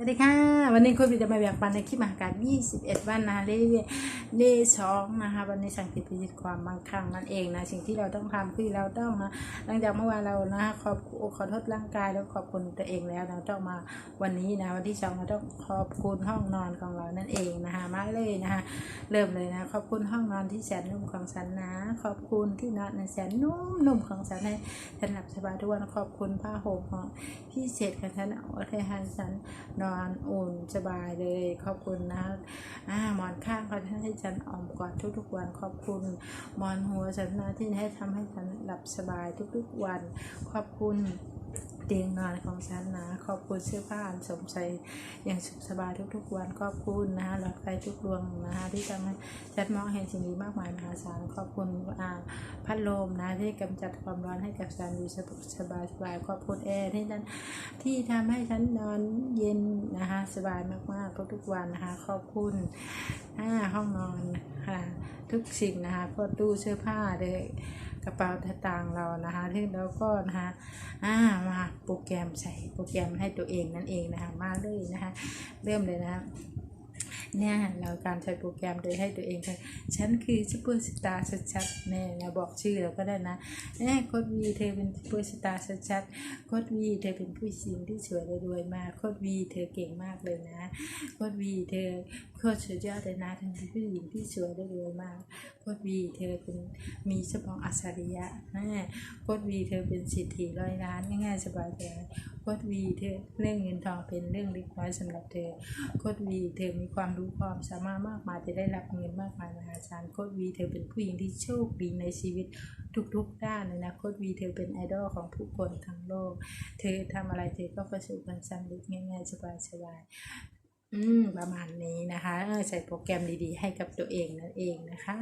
สวัสดีค่ะ วันนี้คุณวิจะมาแบ่งปันในคลิปมหาการ 21 วันนะคะเล เลสองนะคะวันนี้สังเกตพิจิตความบางครั้งนั่นเองนะสิ่งที่เราต้องทำคือเราต้องนะหลังจากเมื่อวานเรานะขอบขอโทษร่างกายแล้วขอบคุณตัวเองแล้วเราต้องมาวันนี้นะวันที่สองเราต้องขอบคุณห้องนอนของเรานั่นเองนะคะมาเลยนะคะเริ่มเลยนะขอบคุณห้องนอนที่แสนนุ่มของฉันนะ ขอบคุณที่นอนในแสนนุ่มนุ่มของฉันให้ฉันหลับสบายทุกวันขอบคุณผ้าห่มของพี่เศษของฉันเอาให้ฉันนอนอุ่นสบายเลย ขอบคุณนะอ่าหมอนข้างเขาให้ฉันออมกอดทุกๆ วัน ขอบคุณมอนหัวฉันนะที่ให้ทำให้ฉันหลับสบายทุกๆวัน ขอบคุณเตียงนอนของฉันนะ ขอบคุณเสื้อผ้าอันสมใส่อย่างสุขสบายทุกๆ วันขอบคุณนะคะหลอดไฟทุกดวงนะคะที่ทำให้ฉันมองเห็นสิ่งดีมากมายมหาศาลขอบคุณอ่าพัดลมนะที่กำจัดความร้อนให้กับฉันอยู่สบายสบายขอบคุณแอร์ที่นั้นที่ทำให้ฉันนอนเย็น นะคะ สบายมากๆทุกๆวันนะคะ ขอบคุณอ่าห้องนอนค่ะทุกสิ่งนะคะก็ตู้เสื้อผ้าเลยกระเป๋าต่างเรานะคะที่เราก็นะคะอ่ามาโปรแกรมใส่โปรแกรมให้ตัวเองนั่นเองนะคะ มาเลยนะคะ เริ่มเลยนะคะ เนี่ยเราการใช้โปรแกรมโดยให้ตัวเองค่ะฉันคือซูเปอร์สตาร์ชัดๆเนี่ยเราบอกชื่อเราก็ได้นะเนี่ยโคดวีเธอเป็นซูเปอร์สตาร์ชัดๆโคดวีเธอเป็นผู้หญิงที่สวยรวยมากโคดวีเธอเก่งมากเลยนะโคดวีเธอโคตรสุดยอดเลยนะเธอเป็นผู้หญิงที่สวยรวยมากโคดวีเธอเป็นมีสมองอัจฉริยะนะโคดวีเธอเป็นสิทธิร้อยล้านง่ายๆสบายใจ คดวีเธอเรื่องเงินทองเป็นเรื่องเล็กน้อยสำหรับเธอโคดวีเธอมีความรู้ความสามารถมากมายจะได้รับเงินมากมายมหาศาลโคดวีเธอเป็นผู้หญิงที่โชคดีในชีวิตทุกๆด้านเลยนะโคดวีเธอเป็นไอดอลของผู้คนทั้งโลก เธอทำอะไรเธอก็ประสบความสำเร็จง่ายๆสบายๆอืมประมาณนี้นะคะใส่โปรแกรมดีๆ ให้กับตัวเองนั่นเองนะคะ